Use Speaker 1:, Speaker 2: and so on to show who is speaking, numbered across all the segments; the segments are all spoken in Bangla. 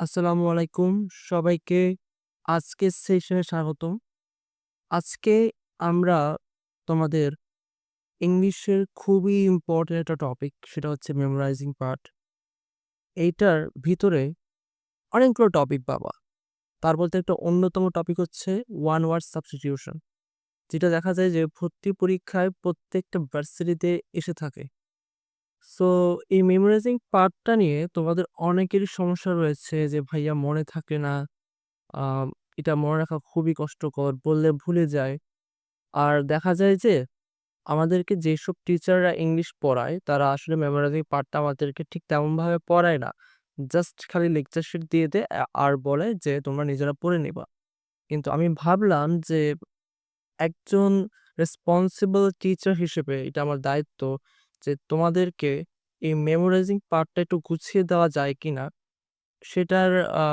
Speaker 1: আসসালামু আলাইকুম সবাইকে আজকের সেশনে স্বাগতম। আজকে আমরা তোমাদের ইংলিশের খুবই ইম্পর্টেন্ট একটা টপিক সেটা হচ্ছে মেমোরাইজিং পার্ট। এইটার ভিতরে অনেকগুলো টপিক পাবা। তার বলতে একটা অন্যতম টপিক হচ্ছে ওয়ান ওয়ার্ড সাবস্টিটিউশন। যেটা দেখা যায় যে ভর্তি পরীক্ষায় প্রত্যেকটা ভার্সিটিতে এসে থাকে। সো এই মেমোরাইজিং পার্টটা নিয়ে তোমাদের অনেকেরই সমস্যা রয়েছে যে, ভাইয়া, মনে থাকে না। আম, এটা মনে রাখা খুবই কষ্টকর। বললে ভুলে যায়। আর দেখা যায় যে, আমাদেরকে যেসব টিচাররা ইংলিশ পড়ায়, তারা আসলে মেমোরাইজিং পার্টটা আমাদেরকে ঠিক তেমনভাবে পড়ায় না। জাস্ট খালি লেকচার শিট দিয়ে দেয় আর বলে যে, তোমরা নিজেরা পড়ে নিবা। কিন্তু আমি ভাবলাম যে, একজন রেসপন্সিবল টিচার হিসেবে এটা আমার দায়িত্ব যে তোমাদেরকে এই মেমোরাইজিং পার্টটা একটু গুছিয়ে দেওয়া যায় কিনা? সেটার আ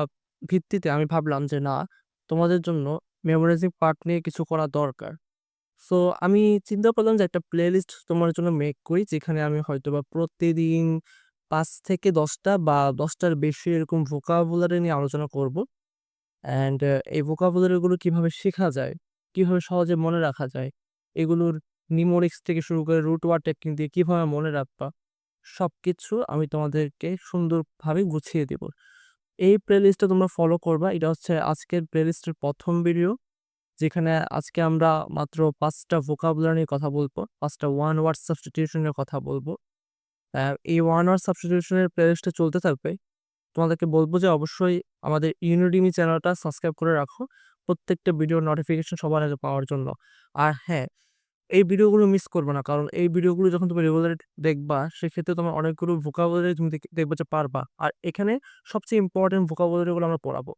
Speaker 1: ভিত্তিতে আমি ভাবলাম যে না তোমাদের জন্য মেমোরাইজিং পার্ট নিয়ে কিছু করা দরকার। সো আমি চিন্তা করলাম যে একটা প্লেলিস্ট তোমার জন্য মেক করি যেখানে আমি হয়তোবা প্রতিদিন পাঁচ থেকে দশটা বা দশটার বেশি এরকম ভোকাবুলারি নিয়ে আলোচনা করব। অ্যান্ড এই ভোকাবুলারি গুলো কীভাবে শেখা যায়, কীভাবে সহজে মনে রাখা যায়, এগুলোর নিমোনিক্স থেকে শুরু করে রুট ওয়ার টেকনিক দিয়ে কীভাবে মনে রাখবা, সবকিছু আমি তোমাদেরকে সুন্দরভাবে গুছিয়ে দিব। এই প্লেলিস্টটা তোমরা ফলো করবা। এটা হচ্ছে আজকের প্লেলিস্টের প্রথম ভিডিও। যেখানে আজকে আমরা মাত্র পাঁচটা ভোকাবুলার নিয়ে কথা বলব পাঁচটা ওয়ান ওয়ার্ড সাবস্টিটিউশনের কথা বলব এই ওয়ান ওয়ার্ড সাবস্টিটিউশন এর প্লেলিস্টটা চলতে থাকবে। তোমাদেরকে বলব যে অবশ্যই আমাদের ইউনিডিমি চ্যানেলটা সাবস্ক্রাইব করে রাখো। প্রত্যেকটা ভিডিও নোটিফিকেশন সবার আগে পাওয়ার জন্য। আর হ্যাঁ, এই ভিডিওগুলো মিস করবে না। কারণ এই ভিডিওগুলো যখন তুমি রেগুলার দেখবা, সেক্ষেত্রে তোমার অনেকগুলো ভোকাবুলারি তুমি দেখ, দেখবা যে পারবা। আর এখানে সবচেয়ে ইম্পোর্টেন্ট ভোকাবুলারি গুলো আমরা পড়াবো।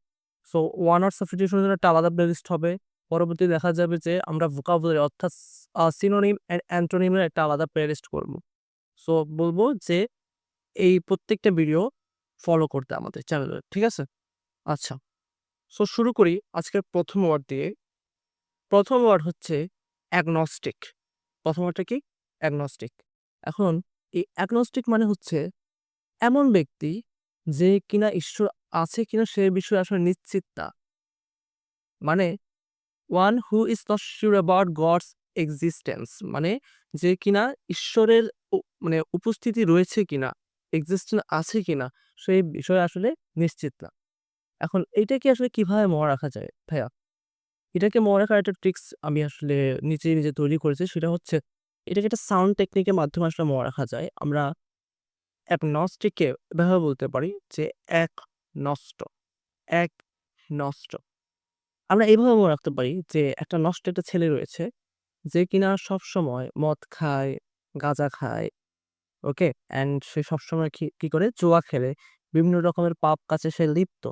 Speaker 1: সো ওয়ান ওয়ার্ড সাবস্টিটিউশন এর জন্য একটা আলাদা প্লেলিস্ট হবে। পরবর্তী দেখা যাবে যে আমরা ভোকাবুলারি অর্থাৎ সিনোনিম অ্যান্ড অ্যান্টোনিমের একটা আলাদা প্লেলিস্ট করব। সো বলব যে এই প্রত্যেকটা ভিডিও ফলো করতে আমাদের চ্যানেলে। ঠিক আছে? আচ্ছা। সো শুরু করি আজকের প্রথম ওয়ার্ড দিয়ে। প্রথম ওয়ার্ড হচ্ছে অ্যাগনস্টিক। ১ম ওয়ার্ডটা কি? অ্যাগনস্টিক। এখন এই অ্যাগনস্টিক মানে হচ্ছে এমন ব্যক্তি যে কিনা ঈশ্বর আছে কিনা সে বিষয়ে আসলে নিশ্চিত না। মানে one who is not sure about God's existence মানে যে কিনা ঈশ্বরের মানে উপস্থিতি রয়েছে কিনা, এক্সিস্টেন্স আছে কিনা সেই বিষয়ে আসলে নিশ্চিত না। এখন এইটাকে আসলে কীভাবে মনে রাখা যায় ভাইয়া? এটাকে মনে রাখার একটা ট্রিক্স আমি আসলে নিজে, নিজে তৈরি করেছি। সেটা হচ্ছে এটাকে একটা সাউন্ড টেকনিকের মাধ্যমে আসলে মনে রাখা যায়। আমরা এক কে এভাবে বলতে পারি যে এক নষ্ট, এক নষ্ট। আমরা এইভাবে মনে রাখতে পারি যে একটা নষ্ট একটা ছেলে রয়েছে যে কিনা সবসময় মদ খায়, গাঁজা খায়, ওকে? অ্যান্ড সে সবসময় কি করে? জুয়া খেলে। বিভিন্ন রকমের পাপ কাছে সে লিপ্ত।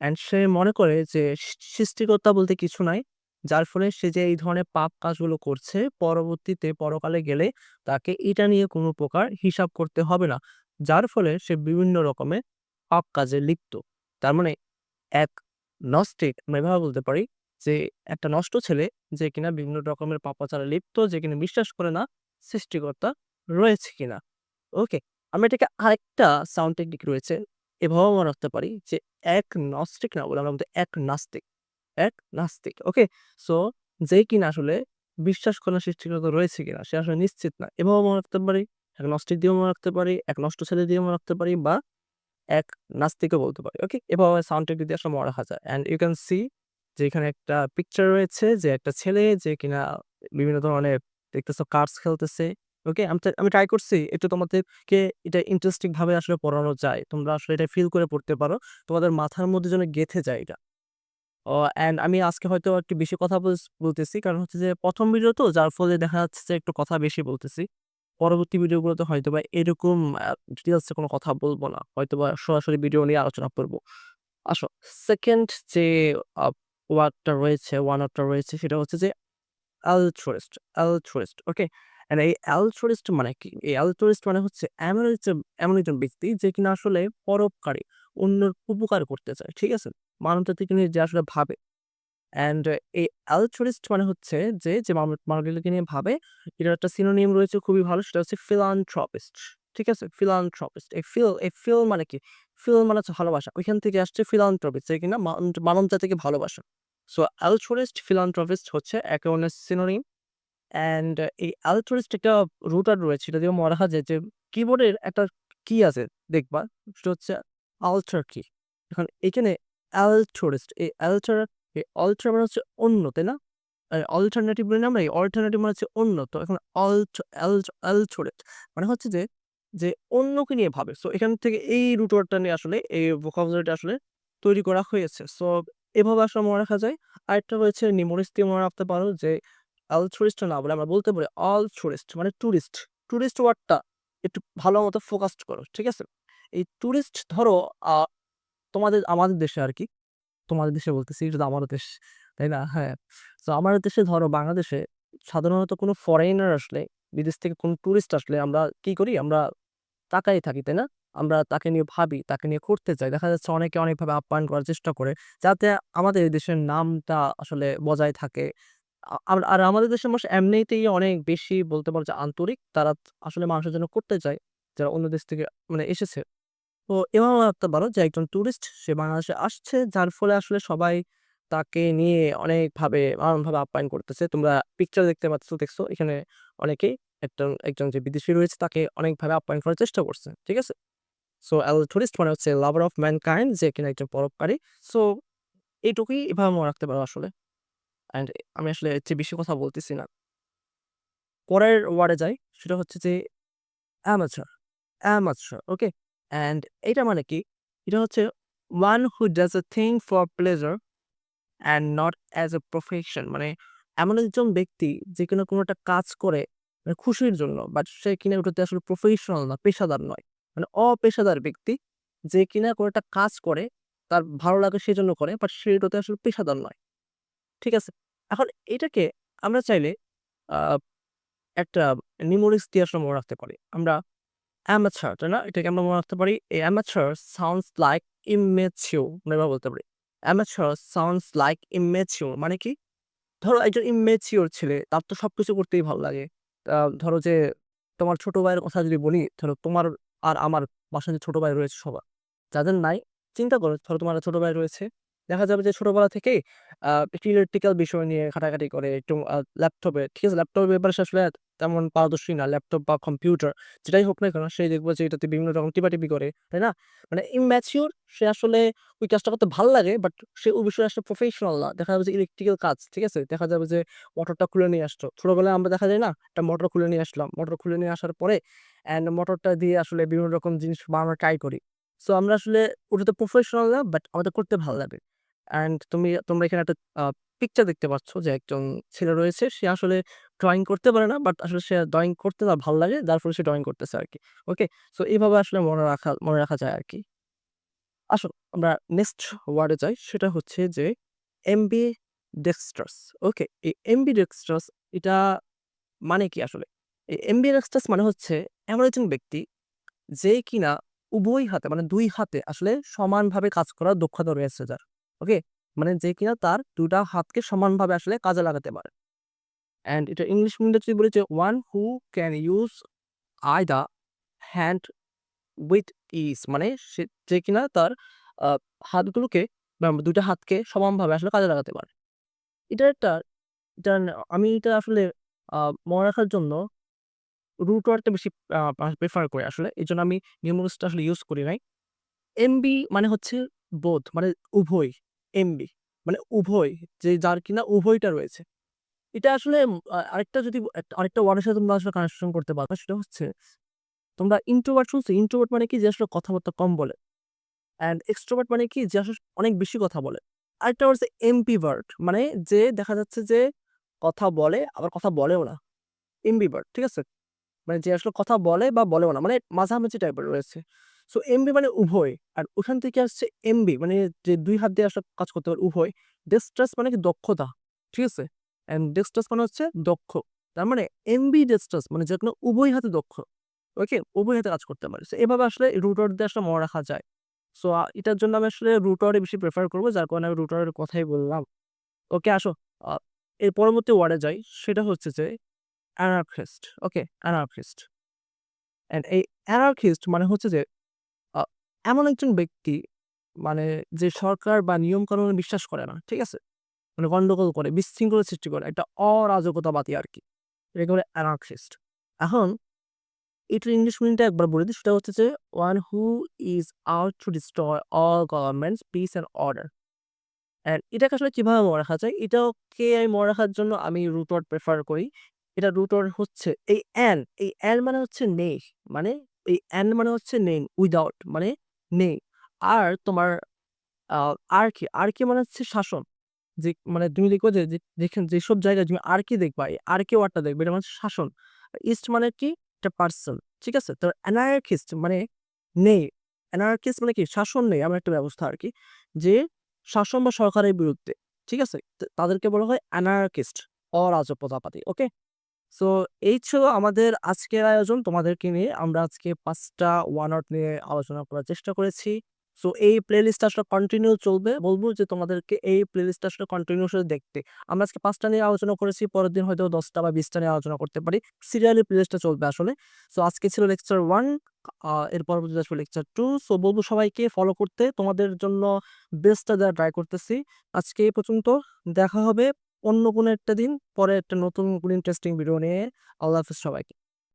Speaker 1: অ্যান্ড সে মনে করে যে সৃষ্টিকর্তা বলতে কিছু নাই। যার ফলে সে যে এই ধরনের পাপ কাজগুলো করছে পরবর্তীতে পরকালে গেলে তাকে এটা নিয়ে কোনো প্রকার হিসাব করতে হবে না। যার ফলে সে বিভিন্ন রকমের পাপ কাজে লিপ্ত। তার মানে এক নস্টিক আমরা এভাবে বলতে পারি যে একটা নষ্ট ছেলে যে কিনা বিভিন্ন রকমের পাপাচারে লিপ্ত, যে কিনা বিশ্বাস করে না সৃষ্টিকর্তা রয়েছে কিনা। ওকে? আমরা এটাকে আরেকটা সাউন্ড টেকনিক রয়েছে। এভাবেও মনে রাখতে পারি যে এক নস্টিক না বলে আমরা এক নাস্তিক, এক নাস্তিক। ওকে? সো যে কিনা আসলে বিশ্বাস করার সৃষ্টিকর্তা রয়েছে কিনা সে আসলে নিশ্চিত না। এভাবেও মনে রাখতে পারি, এক নষ্টিক দিয়েও মনে রাখতে পারি, এক নষ্ট ছেলে দিয়েও মনে রাখতে পারি বা এক নাস্তিকও বলতে পারি। ওকে? এভাবে সাউন্ড টেকনিক দিয়ে আসলে মনে রাখা যায়। অ্যান্ড ইউ ক্যান সি যে এখানে একটা পিকচার রয়েছে যে একটা ছেলে যে কিনা বিভিন্ন ধরনের দেখতেছো কার্ডস খেলতেছে। ওকে? আমি ট্রাই করছি একটু তোমাদেরকে এটা ইন্টারেস্টিং ভাবে আসলে পড়ানো যায়। তোমরা আসলে এটা ফিল করে পড়তে পারো। তোমাদের মাথার মধ্যে যেন গেঁথে যায় এটা। অ্যান্ড আমি আজকে হয়তো একটু বেশি কথা বলতেছি। কারণ হচ্ছে যে ১ম ভিডিও তো যার ফলে দেখা যাচ্ছে যে একটু কথা বেশি বলতেছি। পরবর্তী ভিডিওগুলোতে হয়তোবা এরকম আ ডিটেইলস এ কোনো কথা বলব না। হয়তোবা সরাসরি ভিডিও নিয়ে আলোচনা করব আসো সেকেন্ড যে ওয়ার্ডটা রয়েছে, ওয়ান ওয়ার্ডটা রয়েছে সেটা হচ্ছে যে altruist, altruist ওকে? অ্যান্ড এই altruist মানে কি? এই altruist মানে হচ্ছে এমন একজন এমন একজন ব্যক্তি যে কিনা আসলে পরোপকারী, অন্যের উপকার করতে চায়। ঠিক আছে? মানবজাতিকে নিয়ে যে আসলে ভাবে। অ্যান্ড এই altruist মানে হচ্ছে যে, যে মানব মানবজাতিকে নিয়ে ভাবে এটার একটা সিনোনিম রয়েছে খুবই ভালো সেটা হচ্ছে philanthropist ঠিক আছে? philanthropist এই ফিল এই ফিল মানে কি? ফিল মানে হচ্ছে ভালোবাসা ওইখান থেকে আসছে ফিলান্থ্রপিস্ট যে কিনা মানব জাতিকে ভালোবাসা সো অ্যালট্রুইস্ট ফিলান্থ্রপিস্ট হচ্ছে একে অন্যের সিনোনিম অ্যান্ড এই অ্যালট্রুইস্ট একটা রুটার রয়েছে এটা দিয়ে মনে হয় যে কিবোর্ডের একটা কি আছে, দেখবা, সেটা হচ্ছে আলট্রা কি এখন এখানে অ্যালট্রুইস্ট এই অ্যালট্রা এই অল্ট্রা মানে হচ্ছে অন্য, তাই না? অল্টারনেটিভ বলে আমরা, এই অল্টারনেটিভ মানে হচ্ছে অন্য, তো এখন অল্ট অ্যালট্রোরেট মানে হচ্ছে যে যে অন্যকে নিয়ে ভাবে। সো এখান থেকে এই রুটওয়ার্ডটা নিয়ে আসলে, এই ভোকাবুলারিটা আসলে তৈরি করা হয়েছে। সো এভাবে আসলে মনে রাখা যায়। আরেকটা রয়েছে নিমোরিস দিয়ে মনে রাখতে পারো যে অ্যালট্রুরিস্ট না বলে আমরা বলতে পারি অল টুরিস্ট মানে টুরিস্ট টুরিস্ট ওয়ার্ডটা একটু ভালো মতো ফোকাসড করো, ঠিক আছে? এই টুরিস্ট ধরো তোমাদের, আমাদের দেশে আর কি, তোমাদের দেশে বলতেছি তো আমাদের দেশ, তাই না? হ্যাঁ তো আমাদের দেশে ধরো বাংলাদেশে সাধারণত কোনো ফরেনার আসলে, বিদেশ থেকে কোনো টুরিস্ট আসলে আমরা কি করি? আমরা তাকাই থাকি, তাই না? আমরা তাকে নিয়ে ভাবি, তাকে নিয়ে করতে চাই দেখা যাচ্ছে অনেকে অনেকভাবে আপ্যায়ন করার চেষ্টা করে, যাতে আমাদের দেশের নামটা আসলে বজায় থাকে আর আমাদের দেশের মানুষ এমনিতেই অনেক বেশি বলতে পারো যে আন্তরিক। তারা আসলে মানুষের জন্য করতে চায়, যারা অন্য দেশ থেকে মানে এসেছে। তো এভাবে ভাবতে পারো যে একজন টুরিস্ট সে বাংলাদেশে আসছে, যার ফলে আসলে সবাই তাকে নিয়ে অনেকভাবে নানানভাবে আপ্যায়ন করতেছে। তোমরা পিকচার দেখতে পাচ্ছ, দেখছ? এখানে অনেকেই একজন একজন যে বিদেশি রয়েছে, তাকে অনেকভাবে আপ্যায়ন করার চেষ্টা করছে, ঠিক আছে? সো অ্যাল টুরিস্ট মানে হচ্ছে লাভার অফ ম্যানকাইন্ড যে কিনা একজন পরোপকারী। সো এইটুকুই এভাবে মনে রাখতে পারো আসলে। অ্যান্ড আমি আসলে এর চেয়ে বেশি কথা বলতেছি না। পরের ওয়ার্ডে যাই, সেটা হচ্ছে যে অ্যামাচার অ্যামাচার ওকে অ্যান্ড এটা মানে কি? এটা হচ্ছে one who does a thing for pleasure and not as a profession মানে এমন একজন ব্যক্তি যে কিনা কোনো একটা কাজ করে মানে খুশির জন্য বাট সে কিনা ওটাতে আসলে প্রফেশনাল না, পেশাদার নয়। মানে অপেশাদার ব্যক্তি যে কিনা কোনো একটা কাজ করে, তার ভালো লাগে সেজন্য করে বাট সেটাতে আসলে পেশাদার নয়। ঠিক আছে? এখন এটাকে আমরা চাইলে একটা নিউমোরিক্স দিয়ে আসলে মনে রাখতে পারি। আমরা অ্যামাচার তাই না? এটাকে আমরা মনে রাখতে পারি, এই অ্যামাচার সাউন্ডস লাইক ইমেচিউর আমরা বলতে পারি। অ্যামাচার সাউন্ডস লাইক ইমেচিউর মানে কি? ধরো একজন ইমেচিওর ছেলে, তার তো সবকিছু করতেই ভালো লাগে। ধরো যে, তোমার ছোট ভাইয়ের কথা যদি বলি, ধরো তোমার আর আমার বাসায় যে ছোট ভাই রয়েছে সবার, যাদের নাই, চিন্তা করো, ধরো তোমার ছোট ভাই রয়েছে দেখা যাবে যে ছোটবেলা থেকেই একটু ইলেকট্রিক্যাল বিষয় নিয়ে ঘাটাঘাটি করে একটু ল্যাপটপে, ঠিক আছে? ল্যাপটপের ব্যাপারে আসলে তেমন পারদর্শী না, ল্যাপটপ বা কম্পিউটার, যেটাই হোক না কেন সেই দেখব যে এটাতে বিভিন্ন রকম টিপাটিপি করে, তাই না? মানে ইম্যাচিওর সে আসলে ওই কাজটা করতে ভালো লাগে বাট সে ওই বিষয়ে আসলে প্রফেশনাল না। দেখা যাবে যে ইলেকট্রিক্যাল কাজ, ঠিক আছে? দেখা যাবে যে মোটরটা খুলে নিয়ে আসতো। ছোটবেলায় আমরা দেখা যায় না, একটা মোটর খুলে নিয়ে আসলাম। মোটর খুলে নিয়ে আসার পরে অ্যান্ড মোটরটা দিয়ে আসলে বিভিন্ন রকম জিনিস বানানো ট্রাই করি। সো আমরা আসলে ওটাতে প্রফেশনাল না বাট আমাদের করতে ভালো লাগে। অ্যান্ড তুমি, তোমরা এখানে একটা পিকচার দেখতে পাচ্ছ যে একজন ছেলে রয়েছে। সে আসলে ড্রয়িং করতে পারে না বাট আসলে সে ড্রয়িং করতে তার ভালো লাগে, যার ফলে সে ড্রয়িং করতেছে আর কি ওকে সো এইভাবে আসলে মনে রাখা মনে রাখা যায় আর কি আসো আমরা নেক্সট ওয়ার্ডে যাই। সেটা হচ্ছে যে এমবি ডেক্সট্রাস ওকে এই এমবি ডেক্সট্রাস এটা মানে কি আসলে? এই এমবি ডেক্সট্রাস মানে হচ্ছে এমন একজন ব্যক্তি যে কিনা উভয় হাতে মানে দুই হাতে আসলে সমানভাবে কাজ করার দক্ষতা রয়েছে যার ওকে? মানে যে কিনা তার দুটা হাতকে সমানভাবে আসলে কাজে লাগাতে পারে। অ্যান্ড এটা ইংলিশ মিডিয়াম যদি বলি যে one who can use I the hand with is মানে সে, যে কিনা তার হাতগুলোকে দুটা হাতকে সমানভাবে আসলে কাজে লাগাতে পারে। এটা একটা, এটা আমি এটা আসলে মনে রাখার জন্য রুট ওয়ার্ডটা বেশি প্রেফার করি আসলে। এই জন্য আমি নিউমোরিক্সটা আসলে ইউজ করি নাই। এমবি মানে হচ্ছে বোধ মানে উভয় এমবি মানে উভয়, যে যার কিনা উভয়টা রয়েছে। এটা আসলে আরেকটা যদি আরেকটা ওয়ার্ডের সাথে তোমরা আসলে কানেকশন করতে পারবে সেটা হচ্ছে তোমরা ইন্ট্রোভার্ট শুনছো ইন্ট্রোভার্ট মানে কি যে আসলে কথাবার্তা কম বলে অ্যান্ড এক্সট্রোভার্ট মানে কি যে আসলে অনেক বেশি কথা বলে। আরেকটা হচ্ছে এমপি এমপিভার্ট মানে যে দেখা যাচ্ছে যে কথা বলে, আবার কথা বলেও না। এমবিভার্ট ঠিক আছে? মানে যে আসলে কথা বলে বা বলেও না মানে মাঝামাঝি টাইপের রয়েছে। সো এমবি মানে উভয়। আর ওখান থেকে আসছে এমবি মানে যে দুই হাত দিয়ে আসলে কাজ করতে পারে উভয়। ডেস্ট্রাস মানে কি দক্ষতা, ঠিক আছে? অ্যান্ড ডেস্ট্রাস মানে হচ্ছে দক্ষ। তার মানে এমবি ডেস্ট্রাস মানে যে কোনো উভয় হাতে দক্ষ। ওকে উভয় হাতে কাজ করতে পারে। সো এভাবে আসলে রুটার দিয়ে আসলে মনে রাখা যায়। সো এটার জন্য আমি আসলে রুটারে বেশি প্রেফার করব, যার কারণে আমি রুটারের কথাই বললাম। ওকে আসো। এর পরবর্তী ওয়ার্ডে যাই। সেটা হচ্ছে যে অ্যানার্কিস্ট ওকে অ্যানার্কিস্ট অ্যান্ড এই অ্যানার্কিস্ট মানে হচ্ছে যে এমন একজন ব্যক্তি মানে যে সরকার বা নিয়ম কানুনে বিশ্বাস করে না, ঠিক আছে? মানে গন্ডগোল করে, বিশৃঙ্খলা সৃষ্টি করে, একটা অরাজকতাবাদী আর কি এটাকে বলে অ্যানার্কিস্ট এখন এটার ইংলিশ মিনিংটা একবার বলে দিই, সেটা হচ্ছে যে one who is out to destroy all governments peace and order and এটাকে আসলে কীভাবে মনে রাখা যায়? এটাকে আমি মনে রাখার জন্য আমি রুট ওয়ার্ড প্রেফার করি। এটা রুট ওয়ার্ড হচ্ছে এই অ্যান এই অ্যান মানে হচ্ছে নেই মানে এই অ্যান মানে হচ্ছে নেই উইদাউট মানে নেই। আর তোমার আর কি আর কি মানে হচ্ছে শাসন। যে মানে তুমি দেখবে যে যেখানে যেসব জায়গায় তুমি আর কি দেখবা, এই আর কি ওয়ার্ডটা দেখবে, এটা মানে শাসন। ইস্ট মানে কি? একটা পার্সন ঠিক আছে? তো অ্যানার্কিস্ট মানে নেই। অ্যানার্কিস্ট মানে কি? শাসন নেই, এমন একটা ব্যবস্থা আর কি। যে শাসন বা সরকারের বিরুদ্ধে, ঠিক আছে? তাদেরকে বলা হয় অ্যানার্কিস্ট অরাজকতাবাদী ওকে সো এই ছিল আমাদের আজকের আয়োজন তোমাদেরকে নিয়ে। আমরা আজকে পাঁচটা ওয়ান আউট নিয়ে আলোচনা করার চেষ্টা করেছি। সো এই প্লেলিস্ট আসলে কন্টিনিউ চলবে। বলব যে তোমাদেরকে এই প্লেলিস্ট আসলে কন্টিনিউ দেখতে। আমরা আজকে পাঁচটা নিয়ে আলোচনা করেছি, পরের দিন হয়তো দশটা বা বিশটা নিয়ে আলোচনা করতে পারি। সিরিয়ালি প্লেলিস্টটা চলবে আসলে। সো আজকে ছিল লেকচার ওয়ানের পরবর্তীতে আসবে লেকচার টু সো বলব সবাইকে ফলো করতে। তোমাদের জন্য বেস্টটা দেওয়া ট্রাই করতেছি। আজকে এই পর্যন্ত দেখা হবে। অন্য কোনো একটা দিন পরে একটা নতুন কোনো ইন্টারেস্টিং ভিডিও নিয়ে আল্লাহ হাফিজ সবাইকে।